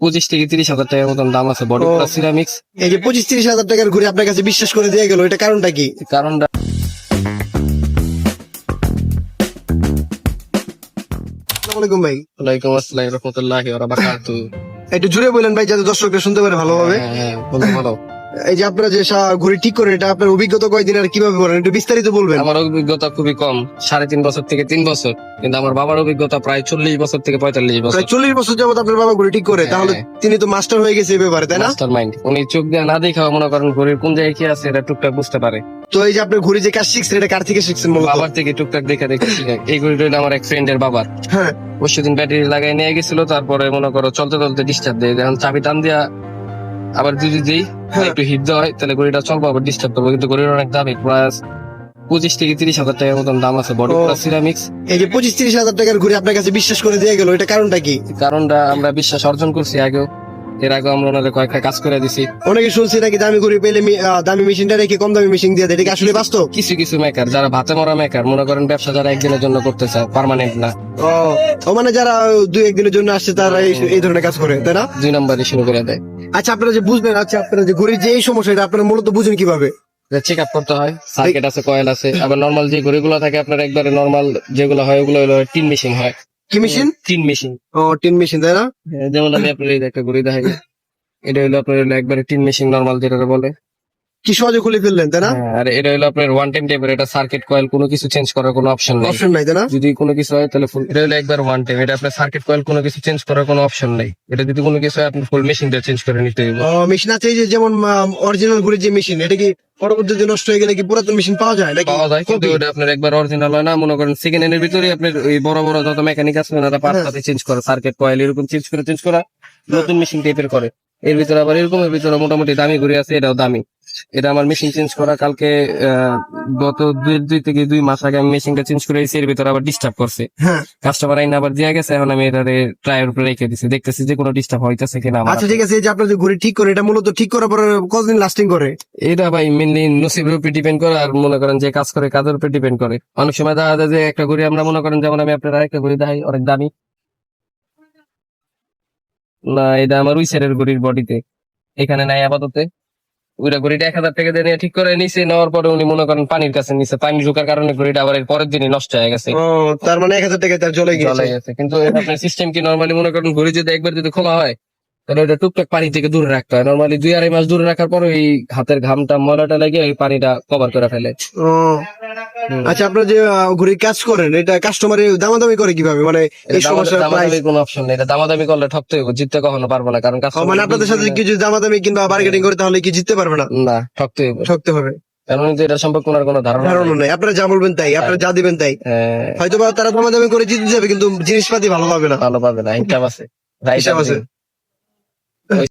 পঁচিশ থেকে তিরিশ হাজার টাকার মতন দাম আছে বডি ও। সিরামিক্স এই যে পঁচিশ তিরিশ হাজার টাকার ঘুরে আপনার কাছে বিশ্বাস করে দিয়ে গেল এটা কারণটা কি? কারণটা আসসালামু আলাইকুম ভাই। ওয়ালাইকুম আসসালাম রহমতুল্লাহ ওরা বাকাতু একটু জুড়ে বললেন ভাই যাতে দর্শকরা শুনতে পারে ভালোভাবে। হ্যাঁ হ্যাঁ বলো বলো এই যে আপনারা যে ঘুড়ি ঠিক করেন এটা আপনার অভিজ্ঞতা কয়দিন আর কীভাবে করেন? একটু বিস্তারিত বলবেন। আমার অভিজ্ঞতা খুবই কম সাড়ে তিন বছর থেকে তিন বছর। কিন্তু আমার বাবার অভিজ্ঞতা প্রায় চল্লিশ বছর থেকে পঁয়তাল্লিশ বছর। প্রায় চল্লিশ বছর যাবত আপনার বাবা ঘুড়ি ঠিক করে তাহলে হ্যাঁ। তিনি তো মাস্টার হয়ে গেছে এই ব্যাপারে তাই না? মাস্টার মাইন্ড উনি চোখ দিয়ে না দেখা মনে করেন ঘড়ির কোন জায়গায় কি আছে এটা টুকটাক বুঝতে পারে। তো এই যে আপনার ঘুড়ি যে কাজ শিখছেন এটা কার থেকে শিখছেন বাবার থেকে টুকটাক দেখে দেখে এই হলো আমার এক ফ্রেন্ডের বাবার। হ্যাঁ। পরশু দিন ব্যাটারি লাগাই নিয়ে গেছিল তারপরে মনে করো চলতে চলতে ডিস্টার্ব দেয়। এখন চাবি টান দিয়া আবার যদি দিই হ্যাঁ। একটু হিট দেওয়া হয় তাহলে ঘড়িটা চলবো আবার ডিস্টার্ব করব। কিন্তু গড়ির অনেক দামি প্লাস পঁচিশ থেকে তিরিশ হাজার টাকার মতন দাম আছে। বড়। সিরামিক্স এই যে পঁচিশ তিরিশ হাজার টাকার ঘুরে আপনার কাছে বিশ্বাস করে দিয়ে গেল এটা কারণটা কি? কারণটা আমরা বিশ্বাস অর্জন করছি আগেও। এর আগে আমরা ওনাদের কয়েকটা কাজ করে দিছি। অনেকে শুনছি নাকি দামি ঘুড়ি পেলে মি- আহ, দামি মেশিনটা রেখে কম দামি মেশিন দিয়ে দেয়। এটা কি আসলে বাস্তব? কিছু কিছু মেকার যারা ভাতে মরা মেকার মনে করেন ব্যবসা যারা একদিনের জন্য করতে চায় পার্মানেন্ট না। ও ও মানে যারা দুই একদিনের জন্য আসছে তারা এই এই ধরনের কাজ করে তাই না? দুই নম্বরই শুরু করে দেয়। আচ্ছা আপনারা যে বুঝবেন আচ্ছা আপনারা যে ঘুড়ির যে এই সমস্যা এটা আপনারা মূলত বুঝেন কীভাবে? চেক আপ করতে হয় সার্কিট আছে কয়েল আছে আবার নর্মাল যে ঘড়িগুলো থাকে আপনার একবারে নর্মাল যেগুলো হয় ওগুলো হলো টিন মেশিন হয়। কি মেশিন টিন মেশিন ও টিন মেশিন তাই না? যেমন আমি আপনার একটা ঘড়ি দেখাই। এটা হলো আপনার একবারে টিন মেশিন নর্মাল যেটা বলে। কি সহজে খুলে ফেললেন তাই না? হ্যাঁ, আর এটা হলো আপনার ওয়ান টাইম টাইপের এটা সার্কিট কয়েল কোনো কিছু চেঞ্জ করার কোনো অপশন নেই। অপশন নাই তাই না? যদি কোনো কিছু হয় তাহলে ফুল এটা হলো একবার ওয়ান টাইম এটা আপনার সার্কিট কয়েল কোনো কিছু চেঞ্জ করার কোনো অপশন নেই। এটা যদি কোনো কিছু হয় আপনি ফুল মেশিন দিয়ে চেঞ্জ করে নিতে হবে মেশিন আছে যে যেমন অরিজিনাল ঘুড়ির যে মেশিন এটা কি পরবর্তীতে নষ্ট হয়ে গেলে কি পুরাতন মেশিন পাওয়া যায় নাকি পাওয়া যায় কিন্তু? ওটা আপনার একবার অরিজিনাল হয় না। মনে করেন সেকেন্ড হ্যান্ডের ভিতরে আপনার ওই বড় বড় যত মেকানিক আছে ওনারা হ্যাঁ। চেঞ্জ করে। সার্কিট কয়েল এরকম চেঞ্জ করে চেঞ্জ করা নতুন মেশিন টাইপের করে। এর ভিতরে আবার এরকম এর ভিতরে মোটামুটি দামি ঘুরে আছে এটাও দামি। এটা আমার মেশিন চেঞ্জ করা কালকে গত দুই দুই থেকে দুই মাস আগে আমি মেশিনটা চেঞ্জ করে এসে এর ভিতরে আবার ডিস্টার্ব করছে। হ্যাঁ। কাস্টমার আইন আবার দিয়ে গেছে এখন আমি এটারে ট্রায়ের উপরে রেখে দিছি। দেখতেছি যে কোনো ডিস্টার্ব হইতেছে কিনা আচ্ছা ঠিক আছে এই যে আপনার যে ঘুড়ি ঠিক করে এটা মূলত ঠিক করার পরে কতদিন লাস্টিং করে? এটা ভাই মেনলি নসিবের উপরে ডিপেন্ড করে আর মনে করেন যে কাজ করে কাজের উপরে ডিপেন্ড করে। অনেক সময় দেখা যায় যে একটা ঘড়ি আমরা মনে করেন যেমন আমি আপনার আরেকটা ঘড়ি দেখাই অনেক দামি। না এটা আমার ওই সাইডের ঘড়ির বডিতে এখানে নাই আপাতত। ওইটা ঘড়িটা এক হাজার টাকা দিয়ে ঠিক করে নিচে নেওয়ার পরে উনি মনে করেন পানির কাছে নিচে পানি ঢোকার কারণে ঘড়িটা আবার পরের দিনই নষ্ট হয়ে গেছে। তার মানে এক হাজার টাকা তার গিয়েছে। গেছে। কিন্তু আপনার সিস্টেম কি নর্মালি মনে করেন ঘড়ি যদি একবার যদি খোলা হয় তাহলে ওটা টুকটাক পানি থেকে দূরে রাখতে হয়। নর্মালি দুই আড়াই মাস দূরে রাখার পর ওই হাতের ঘামটা ময়লাটা লেগে ওই পানিটা কভার করে ফেলে। আচ্ছা আপনারা যে ঘুড়ির কাজ করেন এটা কাস্টমারে দামাদামি করে কীভাবে? মানে এই এটা সমস্যার দামাদামি- কোনো অপশন নেই। এটা দামাদামি করলে ঠকতে হবে জিততে কখনো পারব না কারণ মানে আপনাদের সাথে কিছু দামাদামি কিংবা বার্গেটিং করে তাহলে কি জিততে পারবে না? না। ঠকতে হবে ঠকতে হবে। কারণ এটা সম্পর্কে ওনার কোনো ধারণা ধারণা নেই। আপনারা যা বলবেন তাই আপনারা যা দিবেন তাই। হ্যাঁ, হয়তো বা তারা দামাদামি করে জিতে যাবে কিন্তু জিনিসপাতি ভালো পাবে না। ভালো পাবে না হিসাব আছে। হিসাব আছে।